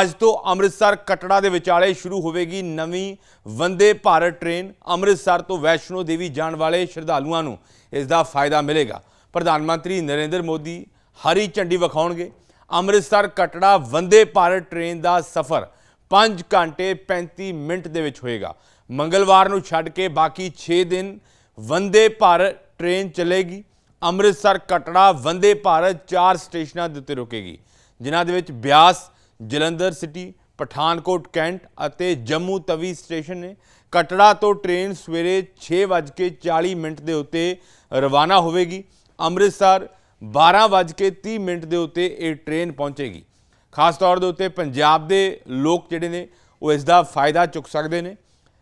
ਅੱਜ ਤੋਂ ਅੰਮ੍ਰਿਤਸਰ ਕਟੜਾ ਦੇ ਵਿਚਾਲੇ ਸ਼ੁਰੂ ਹੋਵੇਗੀ ਨਵੀਂ ਵੰਦੇ ਭਾਰਤ ਟ੍ਰੇਨ ਅੰਮ੍ਰਿਤਸਰ ਤੋਂ ਵੈਸ਼ਨੋ ਦੇਵੀ ਜਾਣ ਵਾਲੇ ਸ਼ਰਧਾਲੂਆਂ ਨੂੰ ਇਸ ਦਾ ਫਾਇਦਾ ਮਿਲੇਗਾ। ਪ੍ਰਧਾਨ ਮੰਤਰੀ ਨਰਿੰਦਰ ਮੋਦੀ ਹਰੀ ਝੰਡੀ ਵਿਖਾਉਣਗੇ। ਅੰਮ੍ਰਿਤਸਰ ਕਟੜਾ ਵੰਦੇ ਭਾਰਤ ਟ੍ਰੇਨ ਦਾ ਸਫ਼ਰ 5 ਘੰਟੇ 35 ਮਿੰਟ ਦੇ ਵਿੱਚ ਹੋਏਗਾ। ਮੰਗਲਵਾਰ ਨੂੰ ਛੱਡ ਕੇ ਬਾਕੀ 6 ਦਿਨ ਵੰਦੇ ਭਾਰਤ ਟ੍ਰੇਨ ਚੱਲੇਗੀ। ਅੰਮ੍ਰਿਤਸਰ ਕਟੜਾ ਵੰਦੇ ਭਾਰਤ ਚਾਰ ਸਟੇਸ਼ਨਾਂ ਦੇ ਉੱਤੇ ਰੁਕੇਗੀ। ਜਿਨ੍ਹਾਂ ਦੇ ਵਿੱਚ ਬਿਆਸ ਜਲੰਧਰ ਸਿਟੀ, ਪਠਾਨਕੋਟ, ਕੈਂਟ ਅਤੇ ਜੰਮੂ ਤਵੀ ਸਟੇਸ਼ਨ ਨੇ ਕਟੜਾ ਤੋਂ ਟ੍ਰੇਨ ਸਵੇਰੇ 6:40 ਮਿੰਟ ਦੇ ਉੱਤੇ ਰਵਾਨਾ ਹੋਵੇਗੀ। ਅੰਮ੍ਰਿਤਸਰ 12:30 ਮਿੰਟ ਦੇ ਉੱਤੇ ਇਹ ਟ੍ਰੇਨ ਪਹੁੰਚੇਗੀ। ਖਾਸ ਤੌਰ ਦੇ ਉੱਤੇ ਪੰਜਾਬ ਦੇ ਲੋਕ ਜਿਹੜੇ ਨੇ, ਉਹ ਇਸ ਦਾ ਫਾਇਦਾ ਚੁੱਕ ਸਕਦੇ ਨੇ।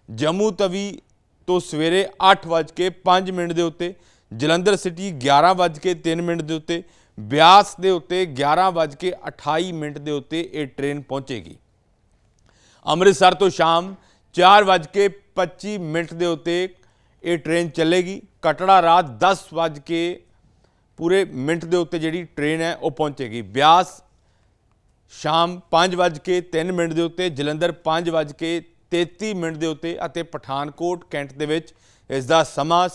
ਜੰਮੂ ਤਵੀ ਤੋਂ ਸਵੇਰੇ 8:05 ਮਿੰਟ ਦੇ ਉੱਤੇ ਜਲੰਧਰ ਸਿਟੀ 11:03 ਮਿੰਟ ਦੇ ਉੱਤੇ, ਬਿਆਸ ਦੇ ਉੱਤੇ 11:28 ਮਿੰਟ ਦੇ ਉੱਤੇ ਇਹ ਟ੍ਰੇਨ ਪਹੁੰਚੇਗੀ। ਅੰਮ੍ਰਿਤਸਰ ਤੋਂ ਸ਼ਾਮ 4:25 ਮਿੰਟ ਦੇ ਉੱਤੇ ਇਹ ਟ੍ਰੇਨ ਚੱਲੇਗੀ। ਕਟੜਾ ਰਾਤ 10 ਕੇ ਪੂਰੇ ਮਿੰਟ ਦੇ ਉੱਤੇ ਜਿਹੜੀ ਟ੍ਰੇਨ ਹੈ, ਉਹ ਪਹੁੰਚੇਗੀ। ਬਿਆਸ ਸ਼ਾਮ 5:03 ਮਿੰਟ ਦੇ ਉੱਤੇ, ਜਲੰਧਰ 5:33 ਮਿੰਟ ਦੇ ਉੱਤੇ ਅਤੇ ਪਠਾਨਕੋਟ, ਕੈਂਟ ਦੇ ਵਿੱਚ ਇਸ ਦਾ ਸਮਾਂ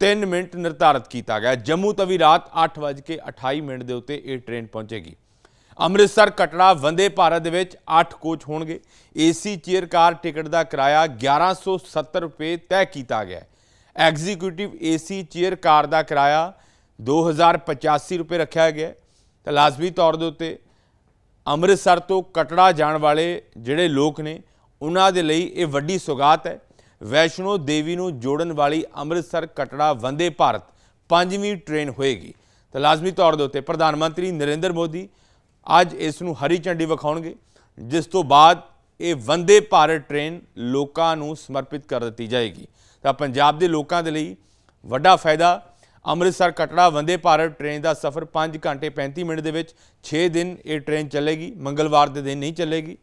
7:03 ਮਿੰਟ ਨਿਰਧਾਰਤ ਕੀਤਾ ਗਿਆ। ਹੈ। ਜੰਮੂ ਤਵੀ ਰਾਤ 8:28 ਮਿੰਟ ਦੇ ਉੱਤੇ ਇਹ ਟ੍ਰੇਨ ਪਹੁੰਚੇਗੀ। ਅੰਮ੍ਰਿਤਸਰ, ਕਟੜਾ, ਵੰਦੇ ਭਾਰਤ ਦੇ ਵਿੱਚ 8 ਕੋਚ ਹੋਣਗੇ। ਏਸੀ ਚੇਅਰ ਕਾਰ ਟਿਕਟ ਦਾ ਕਿਰਾਇਆ 1170 ਰੁਪਏ ਤੈਅ ਕੀਤਾ ਗਿਆ ਹੈ। ਐਗਜ਼ੀਕਿਊਟਿਵ ਏਸੀ ਚੇਅਰ ਕਾਰ ਦਾ ਕਿਰਾਇਆ 2085 ਰੁਪਏ ਰੱਖਿਆ ਗਿਆ ਤਾਂ ਲਾਜ਼ਮੀ ਤੌਰ ਦੇ ਉੱਤੇ ਅੰਮ੍ਰਿਤਸਰ ਤੋਂ ਕਟੜਾ ਜਾਣ ਵਾਲੇ ਜਿਹੜੇ ਲੋਕ ਨੇ, ਉਹਨਾਂ ਦੇ ਲਈ ਇਹ ਵੱਡੀ ਸੁਗਾਤ ਹੈ। ਵੈਸ਼ਨੋ ਦੇਵੀ ਨੂੰ ਜੋੜਨ ਵਾਲੀ ਅੰਮ੍ਰਿਤਸਰ ਕਟੜਾ ਵੰਦੇ ਭਾਰਤ ਪੰਜਵੀਂ ਟ੍ਰੇਨ ਹੋਏਗੀ। ਤਾਂ ਲਾਜ਼ਮੀ ਤੌਰ ਦੇ ਉੱਤੇ ਪ੍ਰਧਾਨ ਮੰਤਰੀ ਨਰਿੰਦਰ ਮੋਦੀ ਅੱਜ ਇਸ ਨੂੰ ਹਰੀ ਝੰਡੀ ਵਿਖਾਉਣਗੇ, ਜਿਸ ਤੋਂ ਬਾਅਦ ਇਹ ਵੰਦੇ ਭਾਰਤ ਟ੍ਰੇਨ ਲੋਕਾਂ ਨੂੰ ਸਮਰਪਿਤ ਕਰ ਦਿੱਤੀ ਜਾਏਗੀ। ਤਾਂ ਪੰਜਾਬ ਦੇ ਲੋਕਾਂ ਦੇ ਲਈ ਵੱਡਾ ਫਾਇਦਾ, ਅੰਮ੍ਰਿਤਸਰ ਕਟੜਾ ਵੰਦੇ ਭਾਰਤ ਟ੍ਰੇਨ ਦਾ ਸਫ਼ਰ 5 ਘੰਟੇ 35 ਮਿੰਟ ਦੇ ਵਿੱਚ 6 ਦਿਨ ਇਹ ਟ੍ਰੇਨ ਚੱਲੇਗੀ, ਮੰਗਲਵਾਰ ਦੇ ਦਿਨ ਨਹੀਂ ਚੱਲੇਗੀ।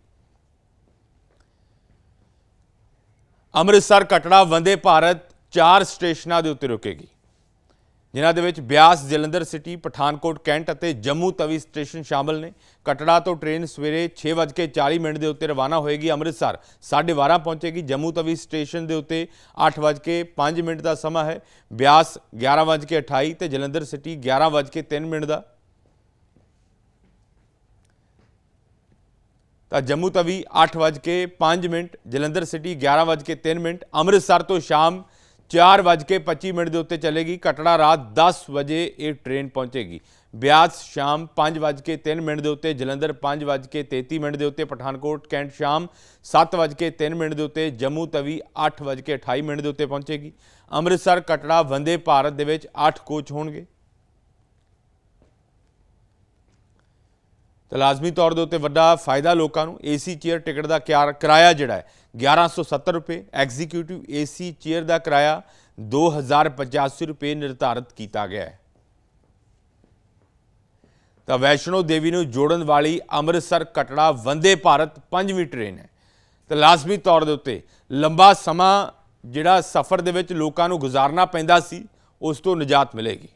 ਅੰਮ੍ਰਿਤਸਰ ਕਟੜਾ ਵੰਦੇ ਭਾਰਤ ਚਾਰ ਸਟੇਸ਼ਨਾਂ ਦੇ ਉੱਤੇ ਰੁਕੇਗੀ। ਜਿਨ੍ਹਾਂ ਦੇ ਵਿੱਚ ਬਿਆਸ, ਜਲੰਧਰ ਸਿਟੀ, ਪਠਾਨਕੋਟ, ਕੈਂਟ ਅਤੇ ਜੰਮੂ ਤਵੀ ਸਟੇਸ਼ਨ ਸ਼ਾਮਲ ਨੇ। ਕਟੜਾ ਤੋਂ ਟ੍ਰੇਨ ਸਵੇਰੇ 6:40 ਮਿੰਟ ਦੇ ਉੱਤੇ ਰਵਾਨਾ ਹੋਏਗੀ। ਅੰਮ੍ਰਿਤਸਰ 12:30 ਪਹੁੰਚੇਗੀ। ਜੰਮੂ ਤਵੀ ਸਟੇਸ਼ਨ ਦੇ ਉੱਤੇ 8:05 ਮਿੰਟ ਦਾ ਸਮਾਂ ਹੈ। ਬਿਆਸ 11:28 ਤੇ ਜਲੰਧਰ ਸਿਟੀ 11:03 ਮਿੰਟ ਦਾ। ਤਾਂ Jammu Tawi 8:05 minute, Jalandhar city 11:03 minute, Amritsar ਤੋਂ ਸ਼ਾਮ 4:25 ਮਿੰਟ ਦੇ ਉੱਤੇ ਚੱਲੇਗੀ। ਕਟੜਾ ਰਾਤ 10 ਵਜੇ ਇਹ ਟ੍ਰੇਨ ਪਹੁੰਚੇਗੀ। ਬਿਆਸ ਸ਼ਾਮ 5:03 ਮਿੰਟ ਦੇ ਉੱਤੇ, ਜਲੰਧਰ 5:33 ਮਿੰਟ ਦੇ ਉੱਤੇ, ਪਠਾਨਕੋਟ ਕੈਂਟ ਸ਼ਾਮ 7:03 ਮਿੰਟ ਦੇ ਉੱਤੇ, ਜੰਮੂ ਤਵੀ 8:28 ਮਿੰਟ ਦੇ ਉੱਤੇ ਪਹੁੰਚੇਗੀ। ਅੰਮ੍ਰਿਤਸਰ, ਕਟੜਾ, ਵੰਦੇ ਭਾਰਤ ਦੇ ਵਿੱਚ 8 ਕੋਚ ਹੋਣਗੇ। ਤਾਂ ਲਾਜ਼ਮੀ ਤੌਰ ਦੇ ਉੱਤੇ ਵੱਡਾ ਫਾਇਦਾ ਲੋਕਾਂ ਨੂੰ ਏਸੀ ਚੇਅਰ ਟਿਕਟ ਦਾ ਕਿਆ- ਕਿਰਾਇਆ ਜਿਹੜਾ ਹੈ 1170 ਰੁਪਏ ਐਗਜ਼ੀਕਿਊਟਿਵ ਏਸੀ ਚੇਅਰ ਦਾ ਕਿਰਾਇਆ 2085 ਰੁਪਏ ਨਿਰਧਾਰਤ ਕੀਤਾ ਗਿਆ ਹੈ। ਤਾਂ ਵੈਸ਼ਨੋ ਦੇਵੀ ਨੂੰ ਜੋੜਨ ਵਾਲੀ ਅੰਮ੍ਰਿਤਸਰ ਕਟੜਾ ਵੰਦੇ ਭਾਰਤ ਪੰਜਵੀਂ ਟ੍ਰੇਨ ਹੈ। ਤਾਂ ਲਾਜ਼ਮੀ ਤੌਰ ਦੇ ਉੱਤੇ ਲੰਬਾ ਸਮਾਂ ਜਿਹੜਾ ਸਫ਼ਰ ਦੇ ਵਿੱਚ ਲੋਕਾਂ ਨੂੰ ਗੁਜ਼ਾਰਨਾ ਪੈਂਦਾ ਸੀ, ਉਸ ਤੋਂ ਨਿਜਾਤ ਮਿਲੇਗੀ।